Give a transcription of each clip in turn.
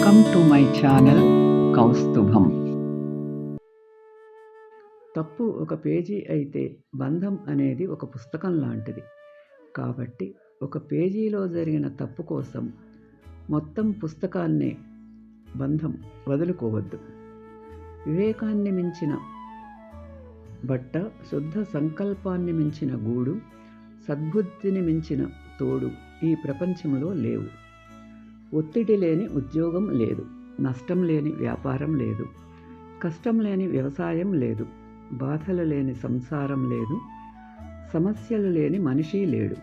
Welcome to my channel Kaustubham తప్పు ఒక page అయితే బంధం అనేది ఒక పుస్తకం లాంటిది. కాబట్టి ఒక పేజీలో జరిగిన తప్పు కోసం మొత్తం పుస్తకాన్నే బంధం వదులుకోవద్దు. వివేకాన్ని మించిన బట్ట శుద్ధ సంకల్పాన్ని మించిన గూడు సద్బుద్ధిని మించిన తోడు ఈ ప్రపంచంలో లేవు. ఒత్తిడి లేని ఉద్యోగం లేదు. నష్టం లేని వ్యాపారం లేదు. కష్టం లేని వ్యవసాయం లేదు. బాధలు లేని సంసారం లేదు. సమస్యలు లేని మనిషి లేడు.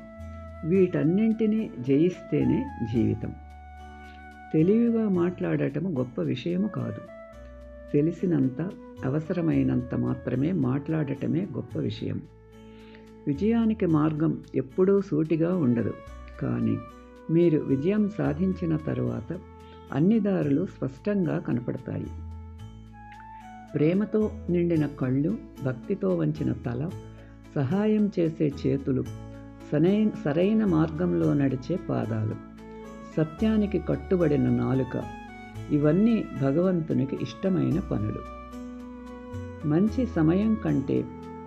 వీటన్నింటినీ జయిస్తేనే జీవితం. తెలివిగా మాట్లాడటం గొప్ప విషయము కాదు. తెలిసినంత అవసరమైనంత మాత్రమే మాట్లాడటమే గొప్ప విషయం. విజయానికి మార్గం ఎప్పుడూ సూటిగా ఉండదు. కానీ మీరు విజయం సాధించిన తరువాత అన్ని దారులు స్పష్టంగా కనపడతాయి. ప్రేమతో నిండిన కళ్ళు భక్తితో వంచిన తల సహాయం చేసే చేతులు సరైన సరైన మార్గంలో నడిచే పాదాలు సత్యానికి కట్టుబడిన నాలుక ఇవన్నీ భగవంతునికి ఇష్టమైన పనులు. మంచి సమయం కంటే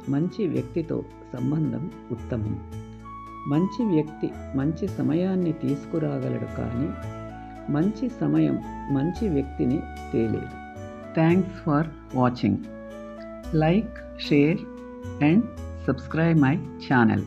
మంచి వ్యక్తితో సంబంధం ఉత్తమం. మంచి వ్యక్తి మంచి సమయాన్ని తీసుకురాగలడు కానీ మంచి సమయం మంచి వ్యక్తిని తేలేదు. Thanks for watching like share and subscribe my channel